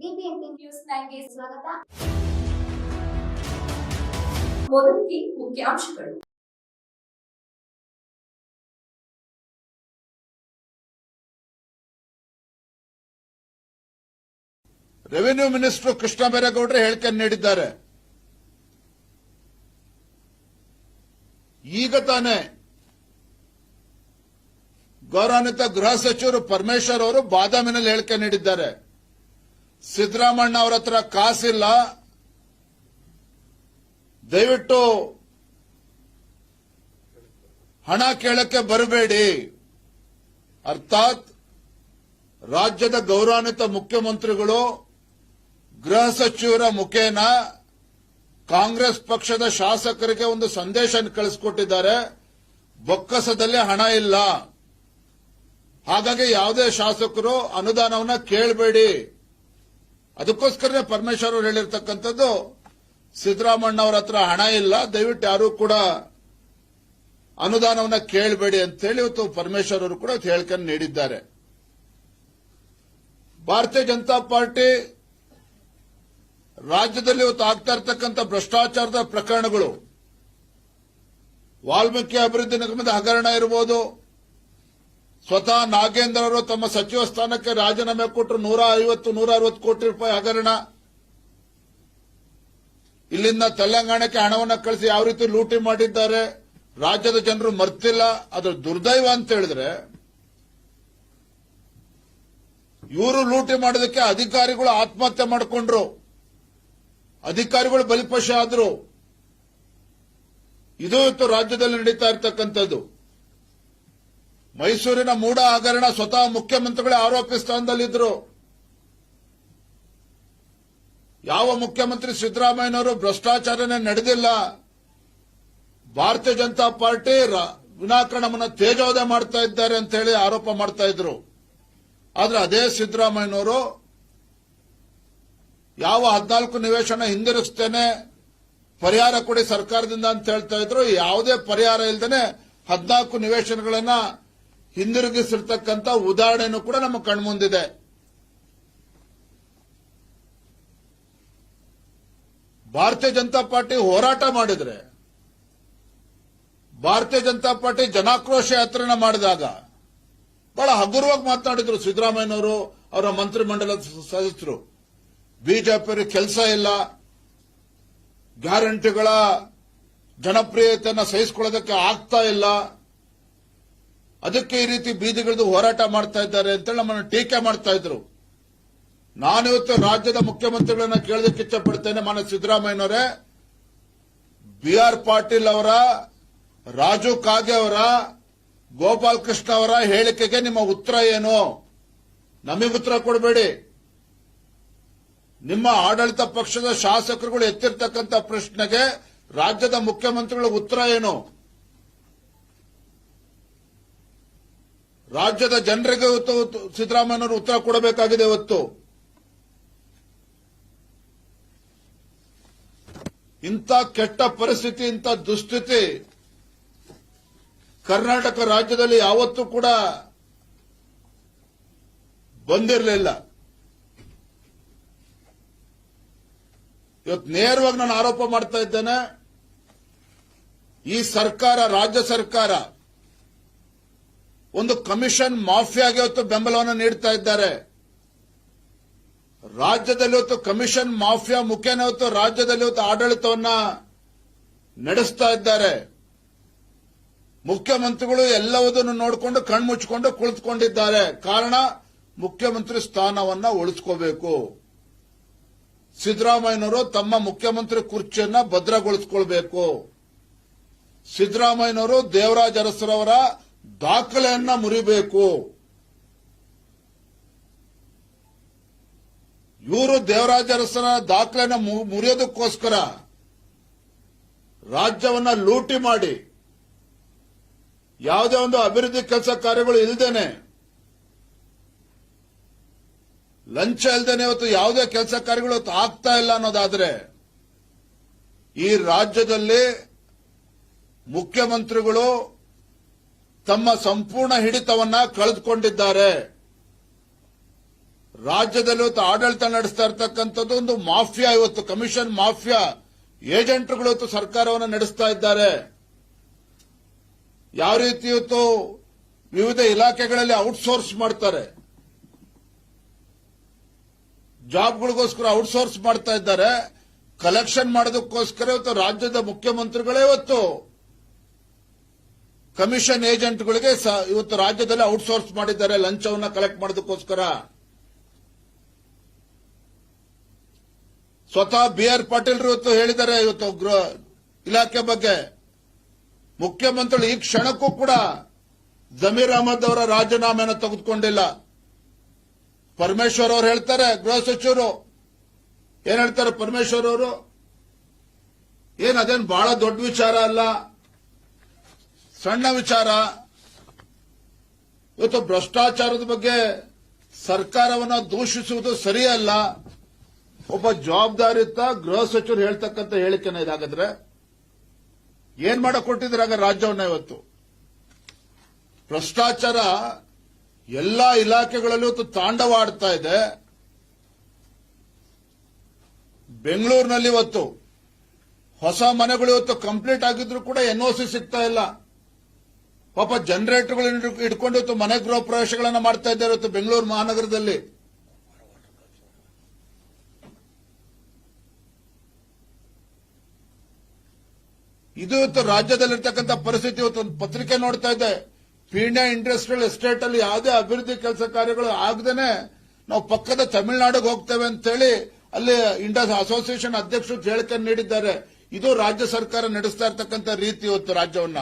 News ಸ್ವಾಗತ. ಮೊದಲಿಗೆ ಮುಖ್ಯಾಂಶಗಳು. ರೆವಿನ್ಯೂ ಮಿನಿಸ್ಟರ್ ಕೃಷ್ಣ ಬೈರೇಗೌಡರು ಹೇಳಿಕೆ ನೀಡಿದ್ದಾರೆ. ಈಗ ತಾನೇ ಗೌರವಾನ್ವಿತ ಗೃಹ ಸಚಿವರು ಪರಮೇಶ್ವರ್ ಅವರು ಬಾದಾಮಿನಲ್ಲಿ ಹೇಳಿಕೆ ನೀಡಿದ್ದಾರೆ. ಸಿದ್ದರಾಮಣ್ಣ ಅವರ ಹತ್ರ ಕಾಸಿಲ್ಲ. ದಯವಿಟ್ಟು ಹಣ ಕೇಳಕ್ಕೆ ಬರಬೇಡಿ. ಅರ್ಥಾತ್ ರಾಜ್ಯದ ಗೌರವಾನ್ವಿತ ಮುಖ್ಯಮಂತ್ರಿಗಳು, ಗೃಹ ಸಚಿವರ ಮುಖೇನ ಕಾಂಗ್ರೆಸ್ ಪಕ್ಷದ ಶಾಸಕರಿಗೆ ಒಂದು ಸಂದೇಶ ಕಳಿಸಿಕೊಟ್ಟಿದ್ದಾರೆ. ಬೊಕ್ಕಸದಲ್ಲಿ ಹಣ ಇಲ್ಲ. ಹಾಗಾಗಿ ಯಾವುದೇ ಶಾಸಕರು ಅನುದಾನವನ್ನ ಕೇಳಬೇಡಿ. ಅದಕ್ಕೋಸ್ಕರನೇ ಪರಮೇಶ್ವರ್ ಅವರು ಹೇಳಿರ್ತಕ್ಕಂಥದ್ದು ಸಿದ್ದರಾಮಣ್ಣ ಅವರ ಹತ್ರ ಹಣ ಇಲ್ಲ, ದಯವಿಟ್ಟು ಯಾರೂ ಕೂಡ ಅನುದಾನವನ್ನ ಕೇಳಬೇಡಿ ಅಂತೇಳಿ ಇವತ್ತು ಪರಮೇಶ್ವರ್ ಅವರು ಕೂಡ ಹೇಳಿಕೆ ನೀಡಿದ್ದಾರೆ. ಭಾರತೀಯ ಜನತಾ ಪಾರ್ಟಿ ರಾಜ್ಯದಲ್ಲಿ ಇವತ್ತು ಆಗ್ತಾ ಇರತಕ್ಕಂಥ ಭ್ರಷ್ಟಾಚಾರದ ಪ್ರಕರಣಗಳು, ವಾಲ್ಮೀಕಿ ಅಭಿವೃದ್ಧಿ ನಿಗಮದ ಹಗರಣ ಇರಬಹುದು ಸ್ವತಃ ನಾಗೇಂದ್ರ ಅವರು ತಮ್ಮ ಸಚಿವ ಸ್ಥಾನಕ್ಕೆ ರಾಜೀನಾಮೆ ಕೊಟ್ಟರು ನೂರ ಐವತ್ತು, ನೂರ ಅರವತ್ತು ಕೋಟಿ ರೂಪಾಯಿ ಹಗರಣ. ಇಲ್ಲಿಂದ ತೆಲಂಗಾಣಕ್ಕೆ ಹಣವನ್ನು ಕಳಿಸಿ ಯಾವ ರೀತಿ ಲೂಟಿ ಮಾಡಿದ್ದಾರೆ, ರಾಜ್ಯದ ಜನರು ಮರ್ತಿಲ್ಲ, ಅದು ದುರ್ದೈವ ಅಂತ ಹೇಳಿದ್ರೆ, ಇವರು ಲೂಟಿ ಮಾಡೋದಕ್ಕೆ ಅಧಿಕಾರಿಗಳು ಆತ್ಮಹತ್ಯೆ ಮಾಡಿಕೊಂಡ್ರು. ಅಧಿಕಾರಿಗಳು ಬಲಿಪಶ ಆದ್ರು. ಇದು ಇವತ್ತು ರಾಜ್ಯದಲ್ಲಿ ನಡೀತಾ ಇರ್ತಕ್ಕಂಥದ್ದು. ಮೈಸೂರಿನ ಮೂಡ ಹಗರಣ ಸ್ವತಃ ಮುಖ್ಯಮಂತ್ರಿಗಳೇ ಆರೋಪಿ ಸ್ಥಾನದಲ್ಲಿದ್ದರು ಯಾವ ಮುಖ್ಯಮಂತ್ರಿ ಸಿದ್ದರಾಮಯ್ಯನವರು ಭ್ರಷ್ಟಾಚಾರನೇ ನಡೆದಿಲ್ಲ. ಭಾರತೀಯ ಜನತಾ ಪಾರ್ಟಿ ವಿನಾಕರಣವನ್ನು ತೇಜೋದೆ ಮಾಡ್ತಾ ಇದ್ದಾರೆ ಅಂತ ಹೇಳಿ ಆರೋಪ ಮಾಡ್ತಾ ಇದ್ರು. ಆದ್ರೆ ಅದೇ ಸಿದ್ದರಾಮಯ್ಯನವರು ಯಾವ ಹದಿನಾಲ್ಕು ನಿವೇಶನ ಹಿಂದಿರುಗಿಸ್ತೇನೆ, ಪರಿಹಾರ ಕೊಡಿ ಸರ್ಕಾರದಿಂದ ಅಂತ ಹೇಳ್ತಾ ಇದ್ರು. ಯಾವುದೇ ಪರಿಹಾರ ಇಲ್ಲದೆ ಹದಿನಾಲ್ಕು ನಿವೇಶನಗಳನ್ನ ಹಿಂದಿರುಗಿಸಿರ್ತಕ್ಕಂಥ ಉದಾಹರಣೆನೂ ಕೂಡ ನಮ್ಮ ಕಣ್ಮುಂದಿದೆ. ಭಾರತೀಯ ಜನತಾ ಪಾರ್ಟಿ ಹೋರಾಟ ಮಾಡಿದ್ರೆ, ಭಾರತೀಯ ಜನತಾ ಪಾರ್ಟಿ ಜನಾಕ್ರೋಶ ಯಾತ್ರೆನ ಮಾಡಿದಾಗ, ಬಹಳ ಹಗುರವಾಗಿ ಮಾತನಾಡಿದ್ರು ಸಿದ್ದರಾಮಯ್ಯನವರು, ಅವರ ಮಂತ್ರಿಮಂಡಲದ ಸದಸ್ಯರು. ಬಿಜೆಪಿ ಕೆಲಸ ಇಲ್ಲ. ಗ್ಯಾರಂಟಿಗಳ ಜನಪ್ರಿಯತೆಯನ್ನು ಸಹಿಸಿಕೊಳ್ಳೋದಕ್ಕೆ ಆಗ್ತಾ ಇಲ್ಲ. ಅದಕ್ಕೆ ಈ ರೀತಿ ಬೀದಿಗಿಳಿದು ಹೋರಾಟ ಮಾಡ್ತಾ ಇದ್ದಾರೆ ಅಂತೇಳಿ ನಮ್ಮನ್ನು ಟೀಕೆ ಮಾಡ್ತಾ ಇದ್ರು. ನಾನಿವತ್ತು ರಾಜ್ಯದ ಮುಖ್ಯಮಂತ್ರಿಗಳನ್ನ ಕೇಳೋದಕ್ಕೆ ಇಚ್ಛಪಡ್ತೇನೆ ಮಾನ್ಯ ಸಿದ್ದರಾಮಯ್ಯನವರೇ. ಬಿ ಆರ್ ಪಾಟೀಲ್ ಅವರ, ರಾಜು ಕಾಗೆ ಅವರ ಗೋಪಾಲ್ ಕೃಷ್ಣ ಅವರ ಹೇಳಿಕೆಗೆ ನಿಮ್ಮ ಉತ್ತರ ಏನು? ನಮಗೆ ಉತ್ತರ ಕೊಡಬೇಡಿ. ನಿಮ್ಮ ಆಡಳಿತ ಪಕ್ಷದ ಶಾಸಕರುಗಳು ಎತ್ತಿರ್ತಕ್ಕಂಥ ಪ್ರಶ್ನೆಗೆ ರಾಜ್ಯದ ಮುಖ್ಯಮಂತ್ರಿಗಳ ಉತ್ತರ ಏನು? ರಾಜ್ಯದ ಜನರಿಗೆ ಸಿದ್ದರಾಮಯ್ಯನವರು ಉತ್ತರ ಕೊಡಬೇಕಾಗಿದೆ ಇವತ್ತು. ಇಂಥ ಕೆಟ್ಟ ಪರಿಸ್ಥಿತಿ, ಇಂಥ ದುಸ್ಥಿತಿ ಕರ್ನಾಟಕ ರಾಜ್ಯದಲ್ಲಿ ಯಾವತ್ತೂ ಕೂಡ ಬಂದಿರಲಿಲ್ಲ. ಇವತ್ತು ನೇರವಾಗಿ ನಾನು ಆರೋಪ ಮಾಡ್ತಾ ಇದ್ದೇನೆ, ಈ ಸರ್ಕಾರ, ರಾಜ್ಯ ಸರ್ಕಾರ ಒಂದು ಕಮಿಷನ್ ಮಾಫಿಯಾಗೆ ಇವತ್ತು ಬೆಂಬಲವನ್ನು ನೀಡ್ತಾ ಇದ್ದಾರೆ. ರಾಜ್ಯದಲ್ಲಿ ಇವತ್ತು ಕಮಿಷನ್ ಮಾಫಿಯಾ ಮುಖೇನ ಇವತ್ತು ರಾಜ್ಯದಲ್ಲಿ ಇವತ್ತು ಆಡಳಿತವನ್ನ ನಡೆಸ್ತಾ ಇದ್ದಾರೆ. ಮುಖ್ಯಮಂತ್ರಿಗಳು ಎಲ್ಲವುದನ್ನು ನೋಡಿಕೊಂಡು ಕಣ್ಮುಚ್ಚಿಕೊಂಡು ಕುಳಿತುಕೊಂಡಿದ್ದಾರೆ. ಕಾರಣ, ಮುಖ್ಯಮಂತ್ರಿ ಸ್ಥಾನವನ್ನ ಉಳಿಸ್ಕೋಬೇಕು. ಸಿದ್ದರಾಮಯ್ಯನವರು ತಮ್ಮ ಮುಖ್ಯಮಂತ್ರಿ ಕುರ್ಚಿಯನ್ನ ಭದ್ರಗೊಳಿಸಿಕೊಳ್ಬೇಕು. ಸಿದ್ದರಾಮಯ್ಯನವರು ದೇವರಾಜ ಅರಸರವರ ದಾಖಲೆಯನ್ನ ಮುರಿಬೇಕು. ಇವರು ದೇವರಾಜ ಅರಸನ ದಾಖಲೆಯನ್ನ ಮುರಿಯೋದಕ್ಕೋಸ್ಕರ ರಾಜ್ಯವನ್ನ ಲೂಟಿ ಮಾಡಿ, ಯಾವುದೇ ಒಂದು ಅಭಿವೃದ್ಧಿ ಕೆಲಸ ಕಾರ್ಯಗಳು ಇಲ್ಲದೇನೆ ಲಂಚ ಇಲ್ಲದೇನೆ ಇವತ್ತು ಯಾವುದೇ ಕೆಲಸ ಕಾರ್ಯಗಳು ಆಗ್ತಾ ಇಲ್ಲ ಅನ್ನೋದಾದ್ರೆ, ಈ ರಾಜ್ಯದಲ್ಲಿ ಮುಖ್ಯಮಂತ್ರಿಗಳು ತಮ್ಮ ಸಂಪೂರ್ಣ ಹಿಡಿತವನ್ನ ಕಳೆದುಕೊಂಡಿದ್ದಾರೆ. ರಾಜ್ಯದಲ್ಲಿ ಇವತ್ತು ಆಡಳಿತ ನಡೆಸ್ತಾ ಇರತಕ್ಕಂಥದ್ದು ಒಂದು ಮಾಫಿಯಾ ಇವತ್ತು, ಕಮಿಷನ್ ಮಾಫಿಯಾ. ಏಜೆಂಟ್ಗಳು ಇವತ್ತು ಸರ್ಕಾರವನ್ನು ನಡೆಸ್ತಾ ಇದ್ದಾರೆ. ಯಾವ ರೀತಿ ಇವತ್ತು ವಿವಿಧ ಇಲಾಖೆಗಳಲ್ಲಿ ಔಟ್ಸೋರ್ಸ್ ಮಾಡ್ತಾರೆ. ಜಾಬ್ಗಳಿಗೋಸ್ಕರ ಔಟ್ಸೋರ್ಸ್ ಮಾಡ್ತಾ ಇದ್ದಾರೆ. ಕಲೆಕ್ಷನ್ ಮಾಡೋದಕ್ಕೋಸ್ಕರ ಇವತ್ತು ರಾಜ್ಯದ ಮುಖ್ಯಮಂತ್ರಿಗಳೇ ಇವತ್ತು ಕಮಿಷನ್ ಏಜೆಂಟ್ಗಳಿಗೆ ಇವತ್ತು ರಾಜ್ಯದಲ್ಲಿ ಔಟ್ಸೋರ್ಸ್ ಮಾಡಿದ್ದಾರೆ, ಲಂಚವನ್ನ ಕಲೆಕ್ಟ್ ಮಾಡೋದಕ್ಕೋಸ್ಕರ. ಸ್ವತಃ ಬಿ ಆರ್ ಪಾಟೀಲ್ ಇವತ್ತು ಹೇಳಿದ್ದಾರೆ, ಇವತ್ತು ಗೃಹ ಇಲಾಖೆ ಬಗ್ಗೆ. ಮುಖ್ಯಮಂತ್ರಿಗಳು ಈ ಕ್ಷಣಕ್ಕೂ ಕೂಡ ಜಮೀರ್ ಅಹಮದ್ ಅವರ ರಾಜೀನಾಮೆಯನ್ನು ತೆಗೆದುಕೊಂಡಿಲ್ಲ. ಪರಮೇಶ್ವರ್ ಅವರು ಹೇಳ್ತಾರೆ, ಗೃಹ ಸಚಿವರು. ಏನ್ ಹೇಳ್ತಾರೆ ಪರಮೇಶ್ವರ್ ಅವರು? ಏನ್, ಅದೇನು ಬಹಳ ದೊಡ್ಡ ವಿಚಾರ ಅಲ್ಲ? ಸಣ್ಣ ವಿಚಾರ. ಇವತ್ತು ಭ್ರಷ್ಟಾಚಾರದ ಬಗ್ಗೆ ಸರ್ಕಾರವನ್ನು ದೂಷಿಸುವುದು ಸರಿಯಲ್ಲ. ಒಬ್ಬ ಜವಾಬ್ದಾರಿಯುತ ಗೃಹ ಸಚಿವರು ಹೇಳ್ತಕ್ಕಂಥ ಹೇಳಿಕೆನ ಇದಾಗಿದ್ರೆ, ಏನ್ ಮಾಡಕ್ ಕೊಟ್ಟಿದ್ರಾಗ ರಾಜ್ಯವನ್ನ ಇವತ್ತು? ಭ್ರಷ್ಟಾಚಾರ ಎಲ್ಲಾ ಇಲಾಖೆಗಳಲ್ಲೂ ಇವತ್ತು ತಾಂಡವಾಡ್ತಾ ಇದೆ. ಬೆಂಗಳೂರಿನಲ್ಲಿ ಇವತ್ತು ಹೊಸ ಮನೆಗಳು ಇವತ್ತು ಕಂಪ್ಲೀಟ್ ಆಗಿದ್ರು ಕೂಡ ಎನ್ಒಸಿ ಸಿಗ್ತಾ ಇಲ್ಲ. ಪಾಪ ಜನರೇಟರ್ಗಳನ್ನು ಇಟ್ಕೊಂಡು ಮನೆ ಗೃಹ ಪ್ರವೇಶಗಳನ್ನ ಮಾಡ್ತಾ ಇದ್ದಾರೆ ಇವತ್ತು ಬೆಂಗಳೂರು ಮಹಾನಗರದಲ್ಲಿ. ಇದು ಇವತ್ತು ರಾಜ್ಯದಲ್ಲಿರ್ತಕ್ಕಂಥ ಪರಿಸ್ಥಿತಿ ಇವತ್ತು ಒಂದು ಪತ್ರಿಕೆ ನೋಡ್ತಾ ಇದೆ. ಪೀಣ್ಯ ಇಂಡಸ್ಟ್ರಿಯಲ್ ಎಸ್ಟೇಟ್ ಅಲ್ಲಿ ಯಾವುದೇ ಅಭಿವೃದ್ಧಿ ಕೆಲಸ ಕಾರ್ಯಗಳು ಆಗದೇನೆ ನಾವು ಪಕ್ಕದ ತಮಿಳುನಾಡಿಗೆ ಹೋಗ್ತೇವೆ ಅಂತ ಹೇಳಿ ಅಲ್ಲಿ ಇಂಡಸ್ ಅಸೋಸಿಯೇಷನ್ ಅಧ್ಯಕ್ಷರು ಹೇಳಿಕೆ ನೀಡಿದ್ದಾರೆ. ಇದು ರಾಜ್ಯ ಸರ್ಕಾರ ನಡೆಸ್ತಾ ಇರತಕ್ಕಂಥ ರೀತಿ ಇವತ್ತು ರಾಜ್ಯವನ್ನ.